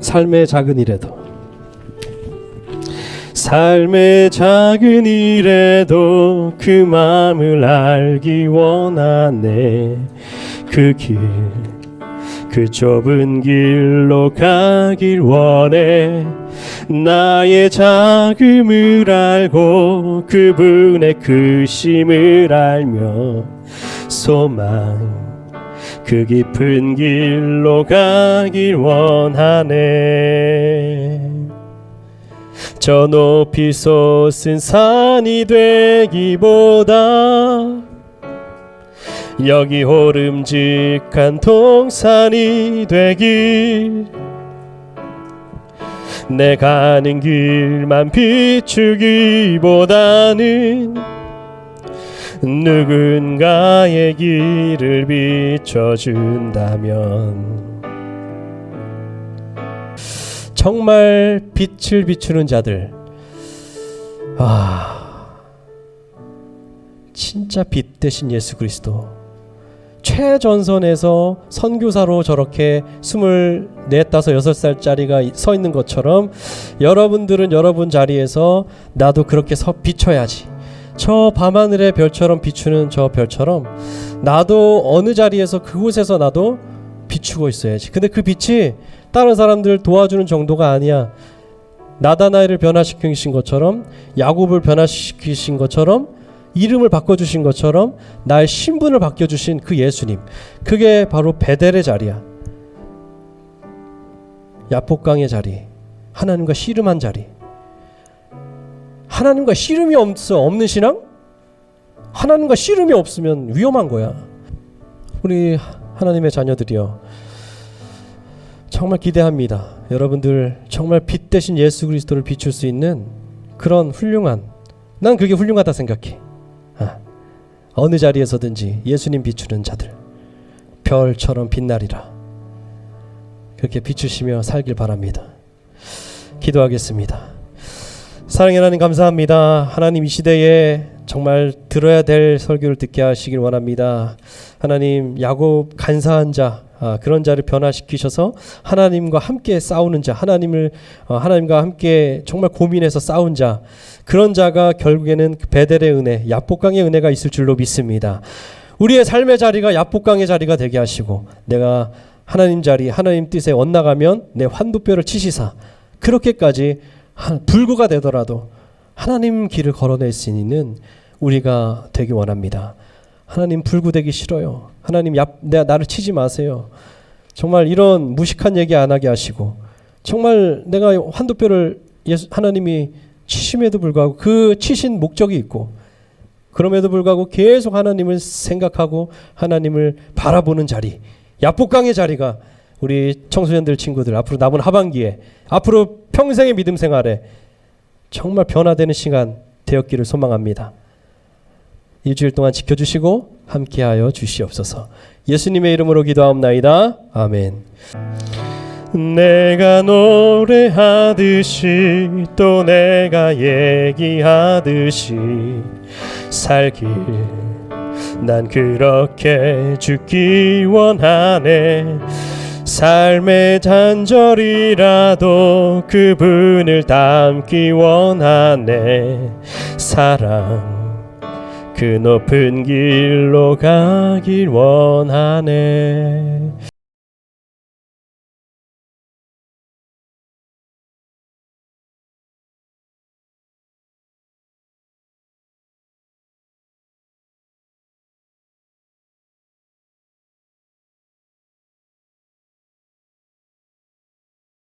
삶의 작은 일에도 삶의 작은 일에도 그 마음을 알기 원하네. 그 길 그 좁은 길로 가길 원해. 나의 자금을 알고 그분의 크심을 알며 소망 그 깊은 길로 가길 원하네. 저 높이 솟은 산이 되기보다 여기 오름직한 동산이 되길. 내 가는 길만 비추기보다는 누군가의 길을 비춰준다면 정말 빛을 비추는 자들. 아 진짜 빛 대신 예수 그리스도. 최전선에서 선교사로 저렇게 스물넷 다섯 여섯 살짜리가 서 있는 것처럼 여러분들은 여러분 자리에서 나도 그렇게 서 비춰야지 저 밤하늘의 별처럼 비추는 저 별처럼 나도 어느 자리에서 그곳에서 나도 비추고 있어야지. 근데 그 빛이 다른 사람들 도와주는 정도가 아니야. 나다나이를 변화시키신 것처럼 야곱을 변화시키신 것처럼 이름을 바꿔주신 것처럼 나의 신분을 바뀌어주신 그 예수님. 그게 바로 베델의 자리야. 야복강의 자리 하나님과 씨름한 자리 하나님과 씨름이 없어 없는 신앙? 하나님과 씨름이 없으면 위험한 거야. 우리 하나님의 자녀들이여 정말 기대합니다. 여러분들 정말 빛 대신 예수 그리스도를 비출 수 있는 그런 훌륭한 난 그게 훌륭하다 생각해. 아, 어느 자리에서든지 예수님 비추는 자들 별처럼 빛나리라. 그렇게 비추시며 살길 바랍니다. 기도하겠습니다 사랑의 하나님 감사합니다 하나님 이 시대에 정말 들어야 될 설교를 듣게 하시길 원합니다 하나님 야곱 간사한 자 아, 그런 자를 변화시키셔서 하나님과 함께 싸우는 자, 하나님을 어, 하나님과 함께 정말 고민해서 싸운 자, 그런 자가 결국에는 그 베델의 은혜, 야복강의 은혜가 있을 줄로 믿습니다. 우리의 삶의 자리가 야복강의 자리가 되게 하시고, 내가 하나님 자리, 하나님 뜻에 엇나가면 내 환도뼈를 치시사 그렇게까지 한- 불구가 되더라도 하나님 길을 걸어낼 수 있는 우리가 되기 원합니다. 하나님 불구되기 싫어요. 하나님 야, 내 나를 치지 마세요. 정말 이런 무식한 얘기 안 하게 하시고 정말 내가 환도뼈를 예수, 하나님이 치심에도 불구하고 그 치신 목적이 있고 그럼에도 불구하고 계속 하나님을 생각하고 하나님을 바라보는 자리 야복강의 자리가 우리 청소년들 친구들 앞으로 남은 하반기에 앞으로 평생의 믿음 생활에 정말 변화되는 시간 되었기를 소망합니다. 일주일 동안 지켜주시고 함께하여 주시옵소서. 예수님의 이름으로 기도하옵나이다. 아멘. 내가 노래하듯이 또 내가 얘기하듯이 살길 난 그렇게 죽기 원하네 삶의 잔절이라도 그분을 닮기 원하네. 사랑 그 높은 길로 가길 원하네